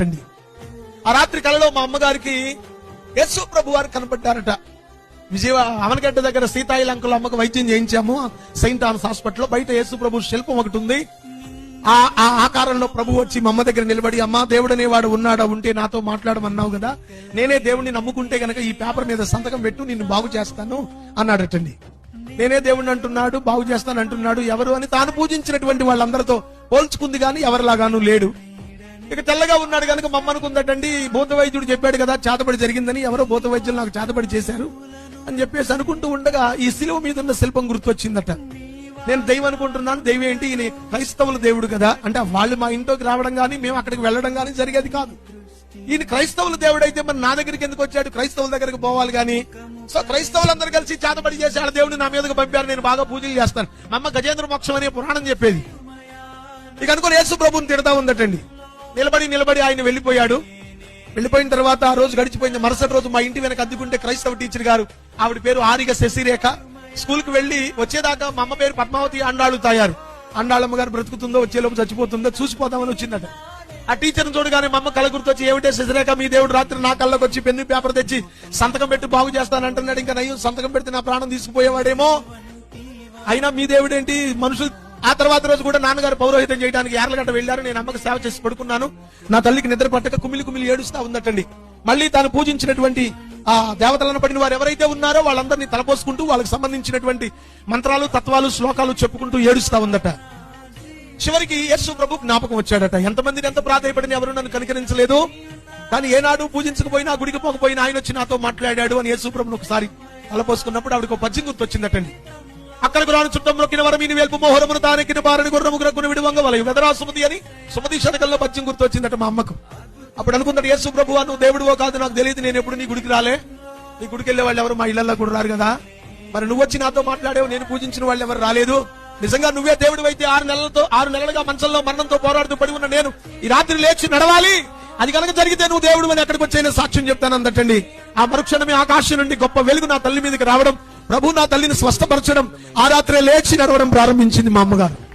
రండి ఆ రాత్రి కలలో మా అమ్మగారికి యేసు ప్రభు వారు కనపడ్డారట. విజయవాడ అమనగడ్డ దగ్గర సీతాయి లంకలో అమ్మకు వైద్యం చేయించాము. సెయింట్ ఆన్స్ హాస్పిటల్ బయట యేసు ప్రభు శిల్పం ఒకటి ఉంది. ఆ ఆ ఆకారంలో ప్రభు వచ్చి మా అమ్మ దగ్గర నిలబడి అమ్మా దేవుడనే వాడు ఉన్నాడా? ఉంటే నాతో మాట్లాడమన్నావు కదా. నేనే దేవుడిని నమ్ముకుంటే గనక ఈ పేపర్ మీద సంతకం పెట్టు నిన్ను బాగు చేస్తాను అన్నాడటండి నేనే దేవుడిని అంటున్నాడు బాగు చేస్తాను అంటున్నాడు ఎవరు? అని తాను పూజించినటువంటి వాళ్ళందరితో పోల్చుకుంది కానీ ఎవరిలాగానూ లేడు. ఇక తెల్లగా ఉన్నాడు కనుక మమ్మ అనుకుందటండి భూత వైద్యుడు చెప్పాడు కదా చేతబడి జరిగిందని ఎవరో భూత వైద్యులు నాకు చేతబడి చేశారు అని చెప్పేసి అనుకుంటూ ఉండగా ఈ శిలువ మీద ఉన్న శిల్పం గుర్తొచ్చిందట. నేను దైవం అనుకుంటున్నాను దైవం ఏంటి? ఈయన క్రైస్తవుల దేవుడు కదా. అంటే వాళ్ళు మా ఇంట్లోకి రావడం గానీ మేము అక్కడికి వెళ్ళడం గానీ జరిగేది కాదు. ఈయన క్రైస్తవుల దేవుడు అయితే మరి నా దగ్గరికి ఎందుకు వచ్చాడు? క్రైస్తవుల దగ్గరికి పోవాలి గాని. సో క్రైస్తవులందరూ కలిసి చేతబడి చేశాడు దేవుడిని నా మీదకి పంపారు నేను బాగా పూజలు చేస్తాను. మా అమ్మ గజేంద్ర మోక్షం అనే పురాణం చెప్పేది. ఇక అనుకుని యేసు ప్రభుని తిడతా ఉందటండి. నిలబడి నిలబడి ఆయన వెళ్ళిపోయాడు. వెళ్ళిపోయిన తర్వాత ఆ రోజు గడిచిపోయింది. మరుసటి రోజు మా ఇంటి వెనక అద్దుకుంటే క్రైస్తవ టీచర్ గారు ఆవిడ పేరు ఆరిగ శశిరేఖ. స్కూల్కి వెళ్ళి వచ్చేదాకా మా అమ్మ పేరు పద్మావతి అండాళ్ళు తాయారు. అండాళమ్మ గారు బ్రతుకుతుందో వచ్చేలోపు చచ్చిపోతుందో చూసిపోదామని వచ్చిందట. ఆ టీచర్ చూడగానే మా అమ్మ కళ్ళ గుర్తొచ్చి ఏమిటే శశిరేఖ మీ దేవుడు రాత్రి నా కళ్ళకి వచ్చి పెన్ను పేపర్ తెచ్చి సంతకం పెట్టి బాగు చేస్తానంటున్నాడు ఇంకా నయ్యం సంతకం పెడితే నా ప్రాణం తీసుకుపోయేవాడేమో. అయినా మీ దేవుడేంటి? మనుషులు ఆ తర్వాత రోజు కూడా నాన్నగారు పౌరోహితం చేయడానికి యార్లగడ్డ వెళ్ళారు నేను అమ్మకి సేవ చేసి పడుకున్నాను. నా తల్లికి నిద్ర పట్టక కుమిలి కుమిలి ఏడుస్తా ఉందటండి. మళ్ళీ తాను పూజించినటువంటి ఆ దేవతలను పడిన వారు ఎవరైతే ఉన్నారో వాళ్ళందరినీ తలపోసుకుంటూ వాళ్ళకి సంబంధించినటువంటి మంత్రాలు తత్వాలు శ్లోకాలు చెప్పుకుంటూ ఏడుస్తా ఉందట. చివరికి యేసు ప్రభు జ్ఞాపకం వచ్చాడట. ఎంతమందిని ఎంత ప్రాధాయపడిన ఎవరు నన్ను కనికరించలేదు. కానీ ఏనాడు పూజించకపోయినా గుడికి పోకపోయినా ఆయన వచ్చి నాతో మాట్లాడాడు అని యేసు ప్రభుని ఒకసారి తలపోసుకున్నప్పుడు ఆవిడకు ఒక పద్యం గుర్తొచ్చిందటండి. అక్కడికి రాని చుట్టం నొక్కిన వరమీని వేల్పు మోహరమును తానెక్కిన బారని గుర్రము గురకుని విడువంగ వలయ. వెదరా సుమతి అని సుమతి శతకంలో పద్యం గుర్తొచ్చిందట మా అమ్మకు. అప్పుడు అనుకున్నాడు యేసు ప్రభు నువ్వు దేవుడివో కాదు నాకు తెలియదు నేను ఎప్పుడు నీ గుడికి రాలే. నీ గుడికి వెళ్ళే వాళ్ళు ఎవరు మా ఇళ్ళలో కూడా రారు కదా. మరి నువ్వు వచ్చి నాతో మాట్లాడావు నేను పూజించిన వాళ్ళు ఎవరు రాలేదు. నిజంగా నువ్వే దేవుడు అయితే ఆరు నెలలతో ఆరు నెలలుగా మంచంలో మరణంతో పోరాడుతూ పడి ఉన్న నేను ఈ రాత్రి లేచి నడవాలి. అది కనుక జరిగితే నువ్వు దేవుడు అని ఎక్కడికి వచ్చైనా సాక్ష్యం చెప్తాను అందటండి ఆ మరుక్షణమే ఆకాశం నుండి గొప్ప వెలుగు నా తల్లి మీదకి రావడం ప్రభు నా తల్లిని స్వస్థపరచడం ఆ రాత్రే లేచి నడవడం ప్రారంభించింది మా అమ్మగారు.